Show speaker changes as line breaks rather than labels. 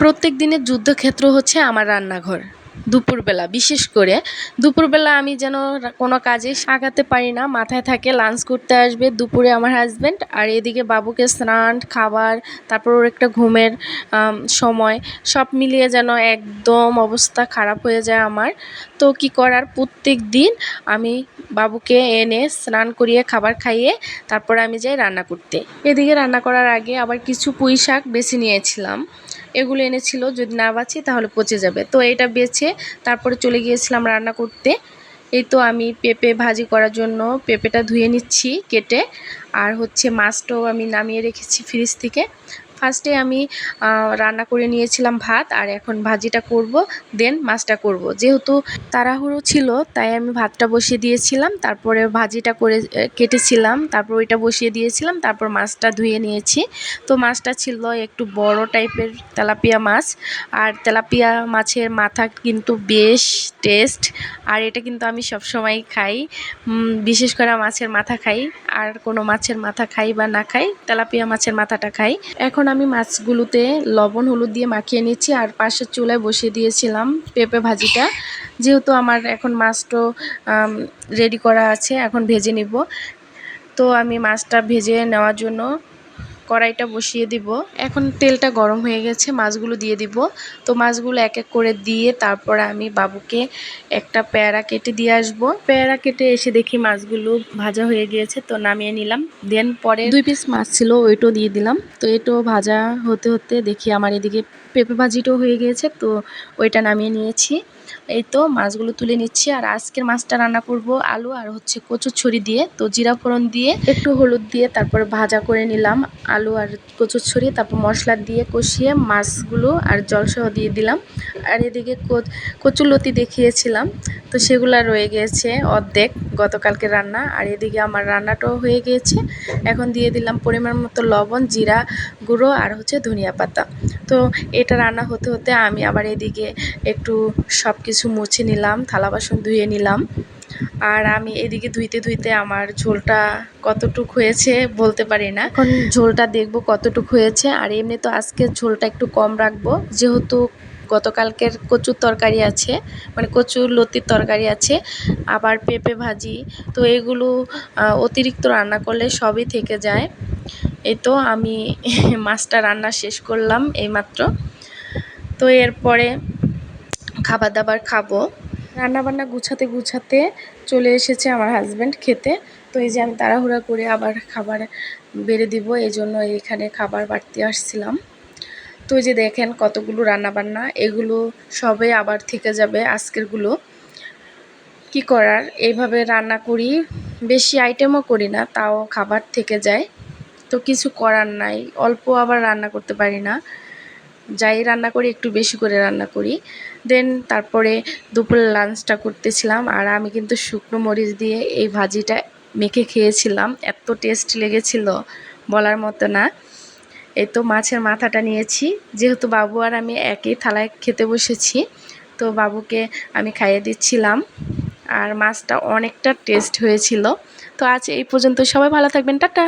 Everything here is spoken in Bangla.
প্রত্যেক দিনের যুদ্ধক্ষেত্র হচ্ছে আমার রান্নাঘর, দুপুরবেলা। বিশেষ করে দুপুরবেলা আমি যেন কোনো কাজে আগাতে পারি না, মাথায় থাকে লাঞ্চ করতে আসবে, দুপুরে আমার হাজব্যান্ড আর এদিকে বাবুকে স্নান, খাবার, তারপর ওর একটা ঘুমের সময়, সব মিলিয়ে যেন একদম অবস্থা খারাপ হয়ে যায় আমার। তো কি করার? প্রত্যেক দিন আমি বাবুকে এনে স্নান করিয়ে, খাবার খাইয়ে, তারপর আমি যাই রান্না করতে। এদিকে রান্না করার আগে আবার কিছু পুঁই শাক বেছে নিয়েছিলাম। এগুলো এনেছিল, যদি না বাঁচি তাহলে পচে যাবে। তো এটা বেছে তারপরে চলে গিয়েছিলাম রান্না করতে। এই তো আমি পেঁপে ভাজি করার জন্য পেঁপেটা ধুয়ে নিচ্ছি কেটে। আর হচ্ছে মাছটাও আমি নামিয়ে রেখেছি ফ্রিজ থেকে। ফার্স্টে আমি রান্না করে নিয়েছিলাম ভাত আর এখন ভাজিটা করব, দেন মাছটা করব। যেহেতু তাড়াহুড়ো ছিল, তাই আমি ভাতটা বসিয়ে দিয়েছিলাম, তারপরে ভাজিটা করে কেটেছিলাম, তারপর ওইটা বসিয়ে দিয়েছিলাম, তারপর মাছটা ধুয়ে নিয়েছি। তো মাছটা ছিল একটু বড় টাইপের তেলাপিয়া মাছ, আর তেলাপিয়া মাছের মাথা কিন্তু বেশ টেস্ট, আর এটা কিন্তু আমি সবসময় খাই। বিশেষ করে মাছের মাথা খাই, আর কোনো মাছের মাথা খাই বা না খাই, তেলাপিয়া মাছের মাথাটা খাই। এখন আমি মাছগুলোতে লবণ, হলুদ দিয়ে মাখিয়ে নিচ্ছি আর পাশের চুলায় বসিয়ে দিয়েছিলাম পেঁপে ভাজিটা। যেহেতু আমার এখন মাছটো রেডি করা আছে, এখন ভেজে নিব। তো আমি মাছটা ভেজে নেওয়ার জন্য কড়াইটা বসিয়ে দিব। এখন তেলটা গরম হয়ে গেছে, মাছগুলো দিয়ে দিব। তো মাছগুলো এক এক করে দিয়ে তারপর আমি বাবুকে একটা পেয়ারা কেটে দিয়ে আসব। পেয়ারা কেটে এসে দেখি মাছগুলো ভাজা হয়ে গিয়েছে, তো নামিয়ে নিলাম। দেন পরে দুই পিস মাছ ছিল, ওইটাও দিয়ে দিলাম। তো এটাও ভাজা হতে হতে দেখি আমার এদিকে পেঁপে ভাজিটাও হয়ে গিয়েছে, তো ওইটা নামিয়ে নিয়েছি। এই তো মাছগুলো তুলে নিচ্ছি, আর আজকের মাছটা রান্না করব আলু আর হচ্ছে কচুর ছড়ি দিয়ে। তো জিরা ফোড়ন দিয়ে, একটু হলুদ দিয়ে, তারপর ভাজা করে নিলাম আলু আর কচুর ছড়ি তারপর মশলা দিয়ে কষিয়ে মাছগুলো আর জলসহ দিয়ে দিলাম। আর এদিকে কচ- লতি দেখিয়েছিলাম, তো সেগুলো রয়ে গেছে অর্ধেক। গতকালকে রান্না, আর এদিকে আমার রান্নাটাও হয়ে গিয়েছে। এখন দিয়ে দিলাম পরিমাণ মতো লবণ, জিরা গুঁড়ো আর হচ্ছে ধনিয়া পাতা। তো এটা রান্না হতে হতে আমি আবার এদিকে একটু সব কিছু মুছে নিলাম, থালা বাসন ধুয়ে নিলাম। আর আমি এদিকে ধুইতে ধুইতে আমার ঝোলটা কতটুক হয়েছে বলতে পারি না। এখন ঝোলটা দেখব কতটুক হয়েছে, আর এমনি তো আজকে ঝোলটা একটু কম রাখব। যেহেতু গতকালকের কচুর তরকারি আছে মানে কচুর লতির তরকারি আছে, আবার পেঁপে ভাজি। তো এগুলো অতিরিক্ত রান্না করলে সবই থেকে যায়। এই তো আমি মাছটা রান্না শেষ করলাম এইমাত্র। তো এরপরে খাবার দাবার খাব। রান্নাবান্না গুছাতে গুছাতে চলে এসেছে আমার হাজব্যান্ড খেতে। তো এই যে আমি তাড়াহুড়া করে আবার খাবার বেড়ে দিব, এই জন্য এখানে খাবার বাড়তে আসছিলাম। তো যে দেখেন কতগুলো রান্নাবান্না, এগুলো সবে আবার থেকে যাবে আজকেরগুলো। কি করার? এইভাবে রান্না করি। বেশি আইটেমও করি না, তাও খাবার থেকে যায়। তো কিছু করার নাই, অল্প আবার রান্না করতে পারি না। যাই রান্না করি, একটু বেশি করে রান্না করি। দেন তারপরে দুপুরে লাঞ্চটা করতেছিলাম, আর আমি কিন্তু শুকনো মরিচ দিয়ে এই ভাজিটা মেখে খেয়েছিলাম। এত টেস্ট লেগেছিল, বলার মতো না। এই তো মাছের মাথাটা নিয়েছি। যেহেতু বাবু আর আমি একই থালায় খেতে বসেছি, তো বাবুকে আমি খাইয়ে দিচ্ছিলাম। আর মাছটা অনেকটা টেস্ট হয়েছিল। তো আজ এই পর্যন্ত সবাই ভালো থাকবেন, টাটা।